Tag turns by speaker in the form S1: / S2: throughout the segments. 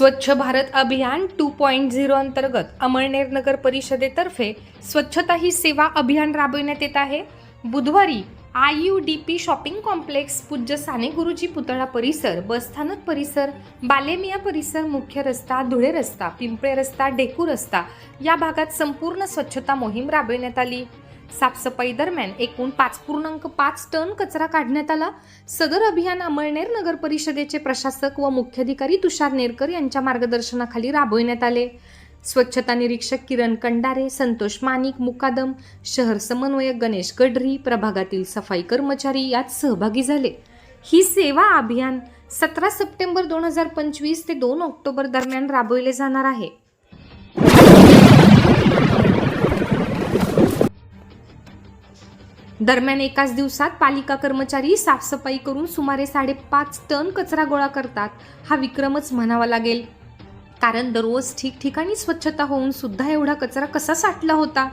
S1: स्वच्छ भारत अभियान two point zero अंतर्गत अमळनेर नगर परिषदेतर्फे स्वच्छता ही सेवा अभियान राबविण्यात येत आहे. बुधवारी I U D P shopping complex पूज्य साने गुरुजी पुतळा परिसर बसस्थानक परिसर बालेमिया परिसर मुख्य रस्ता धुळे रस्ता पिंपळे रस्ता डेकू रस्ता या भागात संपूर्ण स्वच्छता मोहीम राबविण्यात आली. साफसफाई दरम्यान एकूण पाच पूर्णांक पाच टन कचरा काढण्यात आला. सदर अभियान अमळनेर नगर परिषदेचे प्रशासक व मुख्याधिकारी तुषार नेरकर यांच्या मार्गदर्शनाखाली राबविण्यात आले. स्वच्छता निरीक्षक किरण कंडारे संतोष मानिक मुकादम शहर समन्वयक गणेश गडरी प्रभागातील सफाई कर्मचारी यात सहभागी झाले. ही सेवा अभियान सतरा सप्टेंबर दोन हजार पंचवीस ते दोन ऑक्टोबर दरम्यान राबविले जाणार आहे. दरम्यान एकाच दिवसात पालिका कर्मचारी साफसफाई करून सुमारे साडेपाच टन कचरा गोळा करतात. हा विक्रमच म्हणावा लागेल. कारण दररोज ठिकठिकाणी स्वच्छता होऊन सुद्धा एवढा कचरा कसा साठला होता?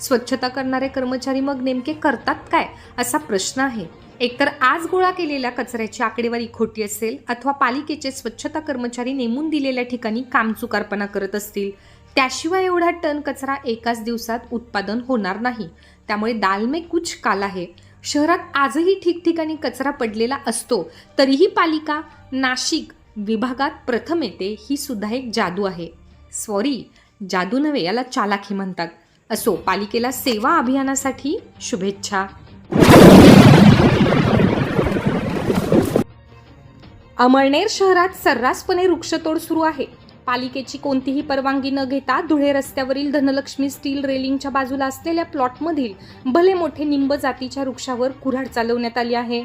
S1: स्वच्छता करणारे कर्मचारी मग नेमके करतात काय? असा प्रश्न आहे. एकतर आज गोळा केलेल्या कचऱ्याची आकडेवारी खोटी असेल अथवा पालिकेचे स्वच्छता कर्मचारी नेमून दिलेल्या ठिकाणी कामचुकारपणा करत असतील. त्याशिवाय एवढा टन कचरा एकाच दिवसात उत्पादन होणार नाही. त्यामुळे दाल में कुछ काला आहे. शहरात आजही ठिकठिकाणी कचरा पडलेला असतो तरीही पालिका नाशिक विभागात प्रथम येते ही सुद्धा एक जादू आहे. सॉरी जादू नव्हे याला चालाखी म्हणतात. असो पालिकेला सेवा अभियानासाठी शुभेच्छा. अमळनेर शहरात सर्रासपणे वृक्षतोड सुरू आहे. पालिकेची कोणतीही परवानगी न घेता धुळे रस्त्यावरील धनलक्ष्मी स्टील रेलिंगच्या बाजूला असलेल्या प्लॉटमधील भले मोठे निंब जातीच्या वृक्षावर कुऱ्हाड चालवण्यात आली आहे.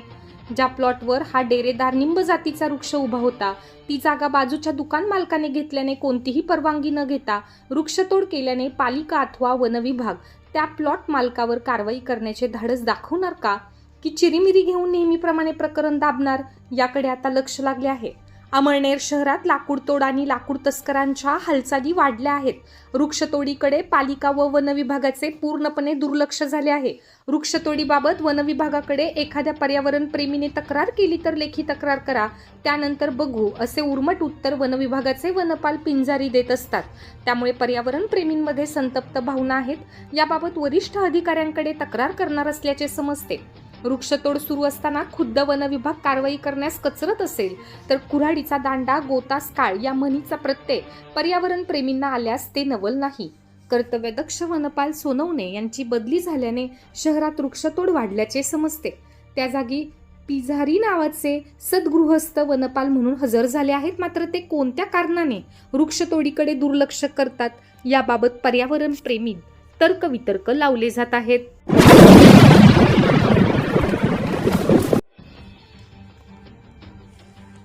S1: ज्या प्लॉटवर हा डेरेदार निंब जातीचा वृक्ष उभा होता ती जागा बाजूच्या दुकान मालकाने घेतल्याने कोणतीही परवानगी न घेता वृक्षतोड केल्याने पालिका अथवा वनविभाग त्या प्लॉट मालकावर कारवाई करण्याचे धाडस दाखवणार का? की चिरीमिरी घेऊन नेहमीप्रमाणे प्रकरण दाबणार? याकडे आता लक्ष लागले आहे. अमळनेर शहरात लाकूडतोड आणि लाकूड तस्करांच्या हालचाली वाढल्या आहेत. वृक्षतोडीकडे पालिका व वन विभागाचे पूर्णपणे दुर्लक्ष झाले आहे. वृक्षतोडीबाबत वन विभागाकडे एखाद्या पर्यावरण प्रेमीने तक्रार केली तर लेखी तक्रार करा. त्यानंतर बघू असे उर्मट उत्तर वन विभागाचे वनपाल पिंजारी देत असतात. त्यामुळे पर्यावरण प्रेमींमध्ये संतप्त भावना आहेत. याबाबत वरिष्ठ अधिकाऱ्यांकडे तक्रार करणार असल्याचे समजते. वृक्षतोड सुरू असताना खुद्द वनविभाग कारवाई करण्यास कचरत असेल तर कुऱ्हाडीचा दांडा गोतास काळ या म्हणीचा प्रत्यय पर्यावरण प्रेमींना आल्यास ते नवल नाही. कर्तव्यदक्ष वनपाल सोनवणे यांची बदली झाल्याने शहरात वृक्षतोड वाढल्याचे समजते. त्या जागी पिझारी नावाचे सद्गृहस्थ वनपाल म्हणून हजर झाले आहेत मात्र ते कोणत्या कारणाने वृक्षतोडीकडे दुर्लक्ष करतात याबाबत पर्यावरण प्रेमी तर्कवितर्क लावले जात आहेत.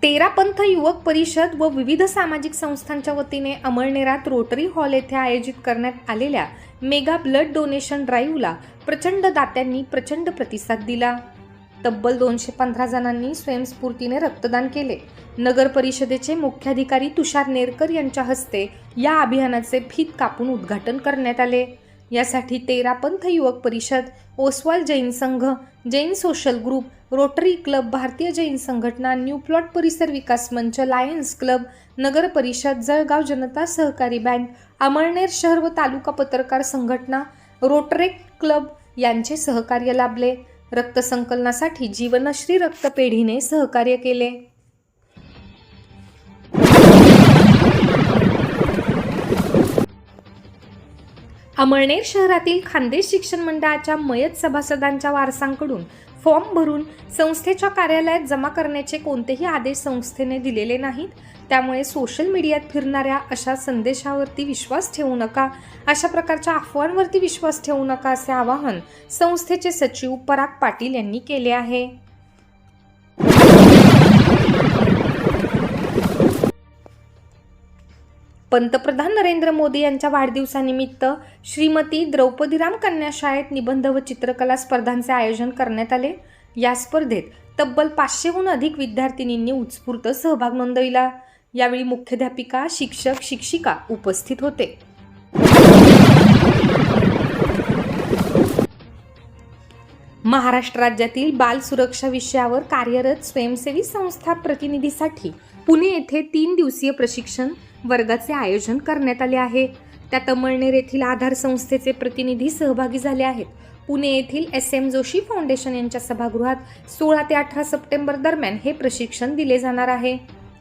S1: तेरापंथ युवक परिषद व विविध सामाजिक संस्थांच्या वतीने अमळनेरात रोटरी हॉल येथे आयोजित करण्यात आलेल्या मेगा ब्लड डोनेशन ड्राईव्हला प्रचंड दात्यांनी प्रचंड प्रतिसाद दिला. तब्बल दोनशे पंधरा जणांनी स्वयंस्फूर्तीने रक्तदान केले. नगर परिषदेचे मुख्याधिकारी तुषार नेरकर यांच्या हस्ते या अभियानाचे फीत कापून उद्घाटन करण्यात आले. यासाठी तेरा पंथ युवक परिषद Oswal Jain Sangh Jain social group rotary club भारतीय जैन संघटना न्यू प्लॉट परिसर विकास मंच लायन्स क्लब नगर परिषद जळगाव जनता सहकारी बँक अमळनेर शहर व तालुका पत्रकार संघटना रोटरेक क्लब यांचे सहकार्य लाभले. रक्तसंकलनासाठी जीवनश्री रक्तपेढीने सहकार्य केले. अमळनेर शहरातील खानदेश शिक्षण मंडळाच्या मयत सभासदांच्या वारसांकडून फॉर्म भरून संस्थेच्या कार्यालयात जमा करण्याचे कोणतेही आदेश संस्थेने दिलेले नाहीत. त्यामुळे सोशल मीडियात फिरणाऱ्या अशा संदेशावरती विश्वास ठेवू नका अशा प्रकारच्या अफवांवरती विश्वास ठेवू नका असे आवाहन संस्थेचे सचिव पराग पाटील यांनी केले आहे. पंतप्रधान नरेंद्र मोदी यांच्या वाढदिवसानिमित्त श्रीमती द्रौपदीराम कन्या शाळेत निबंध व चित्रकला स्पर्धांचे आयोजन करण्यात आले. या स्पर्धेत तब्बल पाचशेहून अधिक विद्यार्थिनींनी उत्स्फूर्त सहभाग नोंदविला. यावेळी मुख्याध्यापिका शिक्षक शिक्षिका उपस्थित होते. महाराष्ट्र राज्यातील बाल सुरक्षा विषयावर कार्यरत स्वयंसेवी संस्था प्रतिनिधीसाठी पुणे येथे तीन दिवसीय प्रशिक्षण वर्गाचे आयोजन करण्यात आले आहे. त्या तमळनेर येथील आधार संस्थेचे प्रतिनिधी सहभागी झाले आहेत. पुणे येथील एस एम जोशी फाउंडेशन यांच्या सभागृहात सोळा ते अठरा सप्टेंबर दरम्यान हे प्रशिक्षण दिले जाणार आहे.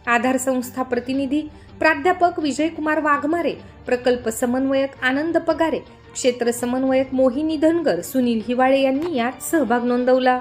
S1: आधार संस्था प्रतिनिधी प्राध्यापक विजयकुमार वाघमारे प्रकल्प समन्वयक आनंद पगारे क्षेत्र समन्वयक मोहिनी धनगर सुनील हिवाळे यांनी यात सहभाग नोंदवला.